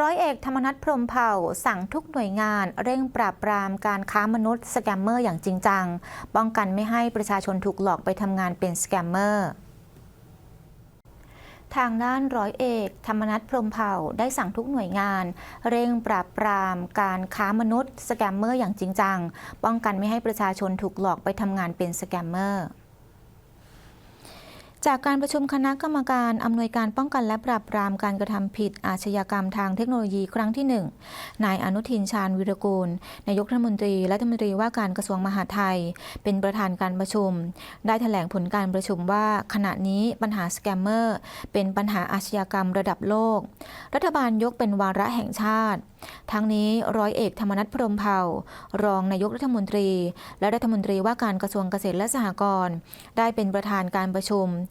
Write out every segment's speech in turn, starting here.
ร้อยเอกธรรมนัฐพรมเผ่า สั่งทุกหน่วยงาน เร่งปราบปรามการค้ามนุษย์สแกมเมอร์อย่างจริงจัง ป้องกันไม่ให้ประชาชนถูกหลอกไปทำงานเป็นสแกมเมอร์ทางด้านร้อยเอก ธรรมนัฐพรมเผ่าได้สั่งทุกหน่วยงาน เร่งปราบปราม การค้ามนุษย์สแกมเมอร์อย่างจริงจัง ป้องกันไม่ให้ประชาชนถูกหลอกไปทำงานเป็นสแกมเมอร์ จากการประชุมคณะกรรมการอำนวยการป้องกันและปราบปรามการกระทำผิดอาชญากรรมทางเทคโนโลยีครั้งที่ 1 นายอนุทินชาญวิรกูล นายกรัฐมนตรีและรัฐมนตรีว่าการกระทรวงมหาดไทย เป็นประธานการประชุม ได้แถลงผลการประชุมว่าขณะนี้ปัญหาสแกมเมอร์เป็นปัญหาอาชญากรรมระดับโลก รัฐบาลยกเป็นวาระแห่งชาติ ทั้งนี้ร้อยเอกธรรมนัฐพรมเผ่า รองนายกรัฐมนตรี และรัฐมนตรีว่าการกระทรวงเกษตรและสหกรณ์ได้เป็นประธานการประชุม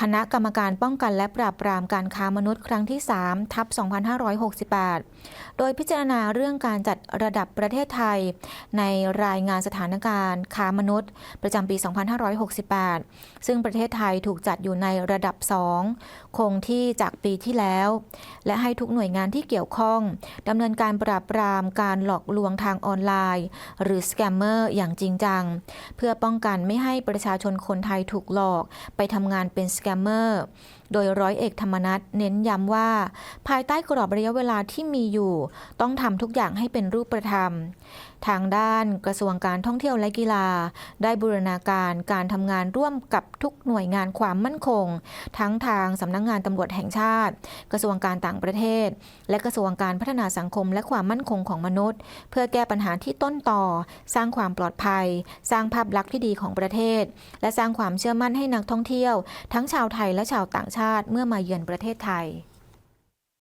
คณะกรรมการป้องกันและปราบปรามการค้ามนุษย์ครั้งที่ 3 ทับ 2568 โดยพิจารณาเรื่องการจัดระดับประเทศไทย ในรายงานสถานการณ์ค้ามนุษย์ ประจำปี 2568 ซึ่งประเทศไทยถูกจัดอยู่ในระดับ 2 คงที่จากปีที่แล้ว และให้ทุกหน่วยงานที่เกี่ยวข้องดำเนินการปราบปรามการหลอกลวงทางออนไลน์ หรือสแกมเมอร์อย่างจริงจัง เพื่อป้องกันไม่ให้ประชาชนคนไทยถูกหลอกไปทำงานเป็นสแกมเมอร์ โดยร้อยเอกธรรมนัฐเน้นย้ำว่า ภายใต้กรอบระยะเวลาที่มีอยู่ ต้องทำทุกอย่างให้เป็นรูปธรรม ทางด้านกระทรวงการท่องเที่ยวและกีฬา ได้บูรณาการการทำงานร่วมกับทุกหน่วยงานความมั่นคง ทั้งทางสำนักงงานตำรวจแห่งชาติ กระทรวงการต่างประเทศ และกระทรวงการพัฒนาสังคมและความมั่นคงของมนุษย์ เพื่อแก้ปัญหาที่ต้นต่อ สร้างความปลอดภัย สร้างภาพลักษณ์ที่ดีของประเทศ และสร้างความเชื่อมั่นให้นักท่องเที่ยว ทั้งชาวไทยและชาวต่างชาติเมื่อมาเยือนประเทศไทย